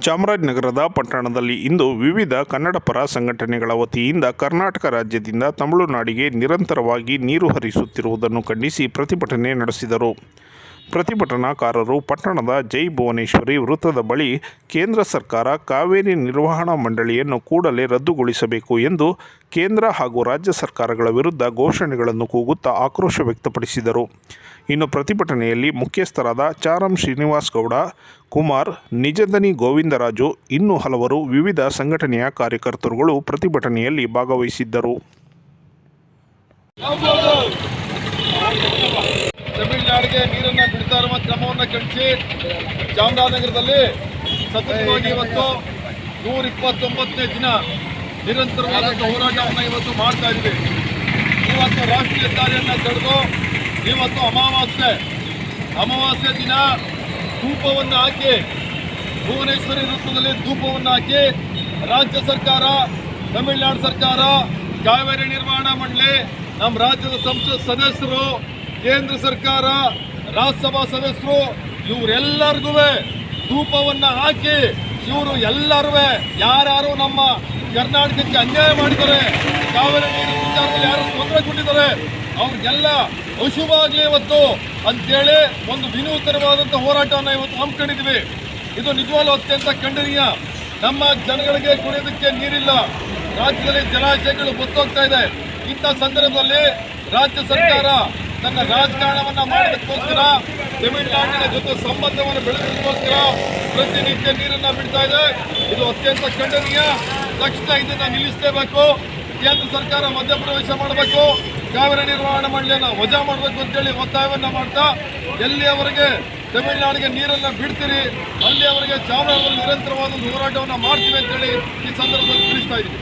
ಚಾಮರಾಜನಗರದ ಪಟ್ಟಣದಲ್ಲಿ ಇಂದು ವಿವಿಧ ಕನ್ನಡಪರ ಸಂಘಟನೆಗಳ ವತಿಯಿಂದ ಕರ್ನಾಟಕ ರಾಜ್ಯದಿಂದ ತಮಿಳುನಾಡಿಗೆ ನಿರಂತರವಾಗಿ ನೀರು ಹರಿಸುತ್ತಿರುವುದನ್ನು ಖಂಡಿಸಿ ಪ್ರತಿಭಟನೆ ನಡೆಸಿದರು. ಪ್ರತಿಭಟನಾಕಾರರು ಪಟ್ಟಣದ ಜೈ ಭುವನೇಶ್ವರಿ ವೃತ್ತದ ಬಳಿ ಕೇಂದ್ರ ಸರ್ಕಾರ ಕಾವೇರಿ ನಿರ್ವಹಣಾ ಮಂಡಳಿಯನ್ನು ಕೂಡಲೇ ರದ್ದುಗೊಳಿಸಬೇಕು ಎಂದು ಕೇಂದ್ರ ಹಾಗೂ ರಾಜ್ಯ ಸರ್ಕಾರಗಳ ವಿರುದ್ಧ ಘೋಷಣೆಗಳನ್ನು ಕೂಗುತ್ತಾ ಆಕ್ರೋಶ ವ್ಯಕ್ತಪಡಿಸಿದರು. ಇನ್ನು ಪ್ರತಿಭಟನೆಯಲ್ಲಿ ಮುಖ್ಯಸ್ಥರಾದ ಚಾರಂ ಶ್ರೀನಿವಾಸ್ ಗೌಡ ಕುಮಾರ್ ನಿಜದನಿ ಗೋವಿಂದರಾಜು, ಇನ್ನೂ ಹಲವರು ವಿವಿಧ ಸಂಘಟನೆಯ ಕಾರ್ಯಕರ್ತರುಗಳು ಪ್ರತಿಭಟನೆಯಲ್ಲಿ ಭಾಗವಹಿಸಿದ್ದರು. ತಮಿಳುನಾಡಿಗೆ ನೀರನ್ನು ಬಿಡ್ತಾ ಇರುವ ಕ್ರಮವನ್ನು ಖಂಡಿಸಿ ಚಾಮರಾಜನಗರದಲ್ಲಿ ಸತತವಾಗಿ ಇವತ್ತು ನೂರ ಇಪ್ಪತ್ತೊಂಬತ್ತನೇ ದಿನ ನಿರಂತರವಾದಂಥ ಹೋರಾಟವನ್ನು ಇವತ್ತು ಮಾಡ್ತಾ ಇದ್ದೀವಿ. ಇವತ್ತು ರಾಷ್ಟ್ರೀಯ ಹೆದ್ದಾರಿಯನ್ನು ತಡೆದು ಇವತ್ತು ಅಮಾವಾಸ್ಯೆ. ಅಮಾವಾಸ್ಯೆ ದಿನ ಧೂಪವನ್ನು ಹಾಕಿ, ಭುವನೇಶ್ವರಿ ವೃತ್ತದಲ್ಲಿ ಧೂಪವನ್ನು ಹಾಕಿ ರಾಜ್ಯ ಸರ್ಕಾರ, ತಮಿಳುನಾಡು ಸರ್ಕಾರ, ಕಾವೇರಿ ನಿರ್ವಹಣಾ ಮಂಡಳಿ, ನಮ್ಮ ರಾಜ್ಯದ ಸಂಸತ್ ಸದಸ್ಯರು ಕೇಂದ್ರ ಸರ್ಕಾರ, ರಾಜ್ಯಸಭಾ ಸದಸ್ಯರು ಇವರೆಲ್ಲರಿಗೂ ಧೂಪವನ್ನು ಹಾಕಿ ಇವರು ಎಲ್ಲರೂ ಯಾರ್ಯಾರು ನಮ್ಮ ಕರ್ನಾಟಕಕ್ಕೆ ಅನ್ಯಾಯ ಮಾಡಿದ್ದಾರೆ, ಕಾವೇರಿ ನೀರು ವಿಚಾರದಲ್ಲಿ ಯಾರು ತೊಂದರೆ ಕೊಟ್ಟಿದ್ದಾರೆ, ಅವ್ರಿಗೆಲ್ಲ ಆಗಲಿ ಇವತ್ತು ಅಂತೇಳಿ ಒಂದು ವಿನೂತನವಾದಂಥ ಹೋರಾಟವನ್ನು ಇವತ್ತು ಹಮ್ಮಿಕೊಂಡಿದ್ದೀವಿ ಇದು ನಿಜವಾಗ್ಲೂ ಅತ್ಯಂತ ಖಂಡನೀಯ. ನಮ್ಮ ಜನಗಳಿಗೆ ಕುಡಿಯೋದಕ್ಕೆ ನೀರಿಲ್ಲ. ರಾಜ್ಯದಲ್ಲಿ ಜಲಾಶಯಗಳು ಬತ್ತೋಗ್ತಾ ಇದೆ. ಇಂಥ ಸಂದರ್ಭದಲ್ಲಿ ರಾಜ್ಯ ಸರ್ಕಾರ ತನ್ನ ರಾಜಕಾರಣವನ್ನ ಮಾಡೋದಕ್ಕೋಸ್ಕರ ತಮಿಳುನಾಡಿನ ಜೊತೆ ಸಂಬಂಧವನ್ನು ಬೆಳೆಸೋದಕ್ಕೋಸ್ಕರ ಪ್ರತಿನಿತ್ಯ ನೀರನ್ನ ಬಿಡ್ತಾ ಇದೆ. ಇದು ಅತ್ಯಂತ ಖಂಡನೀಯ. ತಕ್ಷಣ ಇದನ್ನ ನಿಲ್ಲಿಸಲೇಬೇಕು. ಕೇಂದ್ರ ಸರ್ಕಾರ ಮಧ್ಯಪ್ರವೇಶ ಮಾಡಬೇಕು. ಕಾವೇರಿ ನಿರ್ವಹಣಾ ಮಂಡಳಿಯನ್ನ ವಜಾ ಮಾಡಬೇಕು ಅಂತೇಳಿ ಒತ್ತಾಯವನ್ನ ಮಾಡ್ತಾ ಎಲ್ಲಿಯವರೆಗೆ ತಮಿಳುನಾಡಿಗೆ ನೀರನ್ನ ಬಿಡ್ತೀರಿ, ಅಲ್ಲಿಯವರೆಗೆ ಚಾಮರಾಜ ನಿರಂತರವಾದ ಹೋರಾಟವನ್ನ ಮಾಡ್ತೀವಿ ಅಂತೇಳಿ ಈ ಸಂದರ್ಭದಲ್ಲಿ ತಿಳಿಸ್ತಾ ಇದ್ದೀವಿ.